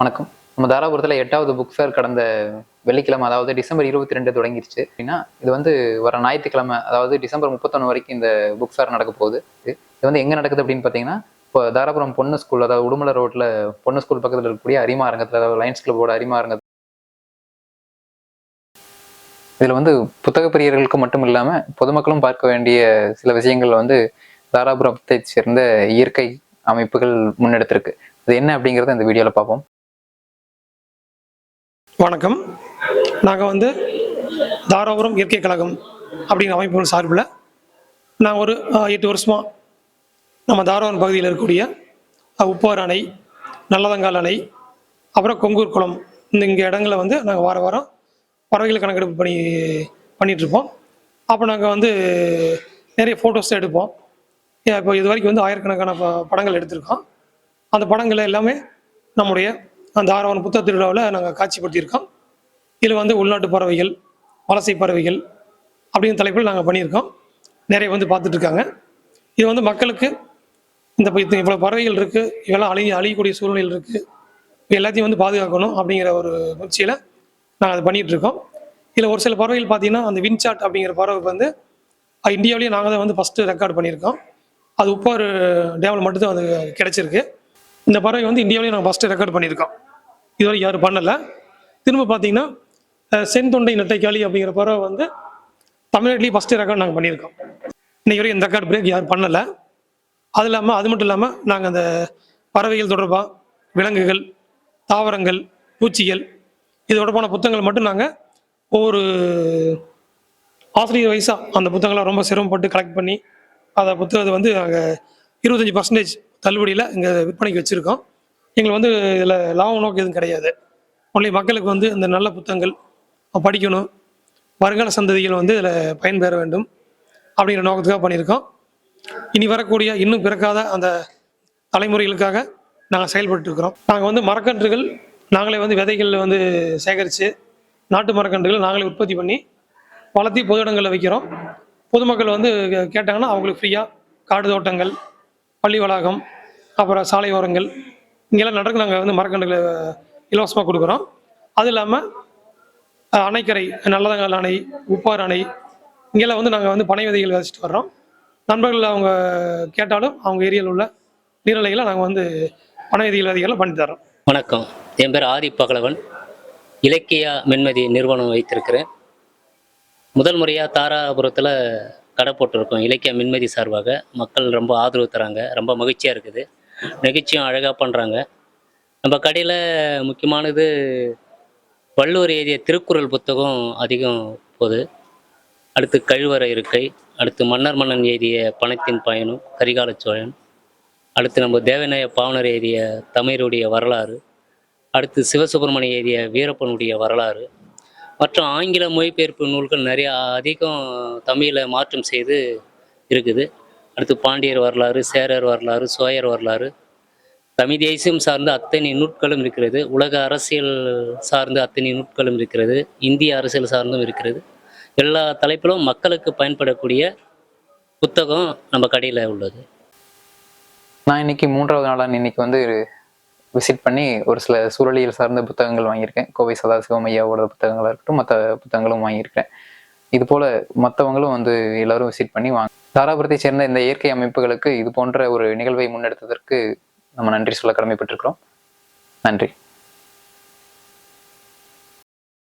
வணக்கம். நம்ம தாராபுரத்தில் எட்டாவது புக் ஃபேர் கடந்த வெள்ளிக்கிழமை அதாவது டிசம்பர் இருபத்தி ரெண்டு தொடங்கிருச்சு. அப்படின்னா இது வந்து வர ஞாயிற்றுக்கிழமை அதாவது டிசம்பர் முப்பத்தொன்று வரைக்கும் இந்த புக் ஃபேர் நடக்க போகுது. இது வந்து எங்கே நடக்குது அப்படின்னு பார்த்தீங்கன்னா இப்போ தாராபுரம் பொண்ணு ஸ்கூல் அதாவது உடுமலை ரோட்டில் பொண்ணு ஸ்கூல் பக்கத்தில் இருக்கக்கூடிய அரிமா அரங்கத்தில் அதாவது லைன்ஸ் கிளப்போட அரிமா அரங்கத்தில் இதில் வந்து புத்தக பிரியர்களுக்கு மட்டும் இல்லாமல் பொதுமக்களும் பார்க்க வேண்டிய சில விஷயங்கள் வந்து தாராபுரத்தை சேர்ந்த இயற்கை அமைப்புகள் முன்னெடுத்திருக்கு. அது என்ன அப்படிங்கிறத இந்த வீடியோவில் பார்ப்போம். வணக்கம். நாங்கள் வந்து தாராபுரம் இயற்கை கழகம் அப்படிங்கிற அமைப்புகள் சார்பில் நாங்கள் ஒரு எட்டு வருஷமாக நம்ம தாராபுரம் பகுதியில் இருக்கக்கூடிய உப்பார் உப்பாறு அணை நல்லதங்கால் அணை அப்புறம் கொங்கூர் குளம் இந்த இங்கே இடங்களில் வந்து நாங்கள் வார வாரம் பறவைகள் கணக்கெடுப்பு பண்ணி பண்ணிகிட்ருப்போம் அப்போ நாங்கள் வந்து நிறைய ஃபோட்டோஸ் எடுப்போம். ஏன் இப்போ இது வரைக்கும் வந்து ஆயிரக்கணக்கான ப- படங்கள் எடுத்திருக்கோம். அந்த படங்களை எல்லாமே நம்முடைய அந்த ஆரவன் புத்த திருவிழாவில் நாங்கள் காட்சிப்படுத்தியிருக்கோம். இதில் வந்து உள்நாட்டு பறவைகள் வலசை பறவைகள் அப்படிங்கிற தலைப்பில் நாங்கள் பண்ணியிருக்கோம். நிறைய வந்து பார்த்துட்டு இருக்காங்க இது வந்து மக்களுக்கு இந்த இவ்வளோ பறவைகள் இருக்குது இவெல்லாம் அழி அழியக்கூடிய சூழ்நிலை இருக்குது எல்லாத்தையும் வந்து பாதுகாக்கணும் அப்படிங்கிற ஒரு முயற்சியில் நாங்கள் அதை பண்ணிகிட்ருக்கோம் இதில் ஒரு சில பறவைகள் பார்த்தீங்கன்னா அந்த வின்சாட் அப்படிங்கிற பறவை வந்து இந்தியாவிலேயே நாங்கள் தான் வந்து ஃபஸ்ட்டு ரெக்கார்ட் பண்ணியிருக்கோம். அது உப்பாறு டேமில் மட்டும்தான் அது கிடச்சிருக்கு. இந்த பறவை வந்து இந்தியாவிலேயே நாங்கள் ஃபஸ்ட்டு ரெக்கார்ட் பண்ணியிருக்கோம். இதுவரை யாரும் பண்ணலை. திரும்ப பார்த்தீங்கன்னா செந்தொண்டை நெட்டைக்காளி அப்படிங்கிற பறவை வந்து தமிழ்நாட்டிலேயே ஃபஸ்ட்டு ரெக்கார்ட் நாங்கள் பண்ணியிருக்கோம். இன்னைக்கு வரைக்கும் இந்த ரெக்கார்ட் பிரேக் யாரும் பண்ணலை. அது இல்லாமல் அது மட்டும் இல்லாமல் நாங்கள் அந்த பறவைகள் தொடர்பாக விலங்குகள் தாவரங்கள் பூச்சிகள் இது தொடர்பான புத்தகங்கள் மட்டும் நாங்கள் ஒவ்வொரு ஆசிரியர் வயசாக அந்த புத்தகங்களை ரொம்ப சிரமப்பட்டு கலெக்ட் பண்ணி அதை புத்தகத்தை வந்து நாங்கள் இருபத்தஞ்சி பர்சன்டேஜ் தள்ளுபடியில் இங்கே விற்பனைக்கு வச்சுருக்கோம். எங்களுக்கு வந்து இதில் லாபம் நோக்கு எதுவும் கிடையாது. ஒன்லி மக்களுக்கு வந்து இந்த நல்ல புத்தகங்கள் படிக்கணும். வருங்கால சந்ததிகள் வந்து இதில் பயன்பெற வேண்டும். அப்படிங்கிற நோக்கத்துக்காக பண்ணியிருக்கோம். இனி வரக்கூடிய இன்னும் பிறக்காத அந்த தலைமுறைகளுக்காக நாங்கள் செயல்பட்டு இருக்கிறோம். நாங்கள் வந்து மரக்கன்றுகள் நாங்களே வந்து விதைகளில் வந்து சேகரித்து நாட்டு மரக்கன்றுகள் நாங்களே உற்பத்தி பண்ணி வளர்த்தி பொது இடங்களில் வைக்கிறோம். பொதுமக்கள் வந்து கேட்டாங்கன்னா அவங்களுக்கு ஃப்ரீயாக காடு தோட்டங்கள் பள்ளி வளாகம் அப்புறம் சாலை ஓரங்கள் இங்கெல்லாம் நடக்கு நாங்கள் வந்து மரக்கன்றுகளை இலவசமாக கொடுக்குறோம். அது இல்லாமல் அணைக்கரை நல்லதங்கால் அணை உப்பார் அணை இங்கெல்லாம் வந்து நாங்கள் வந்து பனை விதைகள் விதைச்சிட்டு வர்றோம். நண்பர்கள் அவங்க கேட்டாலும் அவங்க ஏரியாவில் உள்ள நீர்நிலைகளை நாங்கள் வந்து பனை விதைகள் விதைகளை பண்ணி தரோம் வணக்கம். என் பேர் ஆதி பகலவன். இலக்கிய மென்மதி நிறுவனம் வைத்திருக்கிறேன். முதல் முறையாக தாராபுரத்தில் கடை போட்டிருக்கோம். இலக்கிய மின்மதி சார்பாக. மக்கள் ரொம்ப ஆதரவு தராங்க. ரொம்ப மகிழ்ச்சியாக இருக்குது. நிகழ்ச்சியும் அழகாக பண்ணுறாங்க நம்ம கடையில் முக்கியமானது வள்ளுவர் எழுதிய திருக்குறள் புத்தகம் அதிகம் போகுது. அடுத்து கழுவறை இருக்கை அடுத்து மன்னர் மன்னன் எழுதிய பணத்தின் பயணம் கரிகால சோழன் அடுத்து நம்ம தேவநாய பாவனர் எழுதிய தமிழருடைய வரலாறு அடுத்து சிவசுப்பிரமணிய எழுதிய வீரப்பனுடைய வரலாறு மற்றும் ஆங்கில மொழிபெயர்ப்பு நூல்கள் நிறையா அதிகம் தமிழில் மாற்றம் செய்து இருக்குது. அடுத்து பாண்டியர் வரலாறு சேரர் வரலாறு சோயர் வரலாறு. தமிழ் தேசியம் சார்ந்த அத்தனை நூட்களும் இருக்கிறது. உலக அரசியல் சார்ந்த அத்தனை நூட்களும் இருக்கிறது. இந்திய அரசியல் சார்ந்தும் இருக்கிறது. எல்லா தலைப்பிலும் மக்களுக்கு பயன்படக்கூடிய புத்தகம் நம்ம கடையில் உள்ளது. நான் இன்னைக்கு மூன்றாவது நாளான இன்னைக்கு வந்து விசிட் பண்ணி ஒரு சில சூழலியல் சார்ந்த புத்தகங்கள் வாங்கியிருக்கேன். கோவை சதாசிவம் ஐயாவோட புத்தகங்களாக இருக்கட்டும் மற்ற புத்தகங்களும் வாங்கியிருக்கேன் இது போல மற்றவங்களும் வந்து எல்லாரும் விசிட் பண்ணி வாங்க தாராபுரத்தை சேர்ந்த இந்த இயற்கை அமைப்புகளுக்கு இது போன்ற ஒரு நிகழ்வை முன்னெடுத்ததற்கு நம்ம நன்றி சொல்ல கடமைப்பட்டிருக்கிறோம். நன்றி.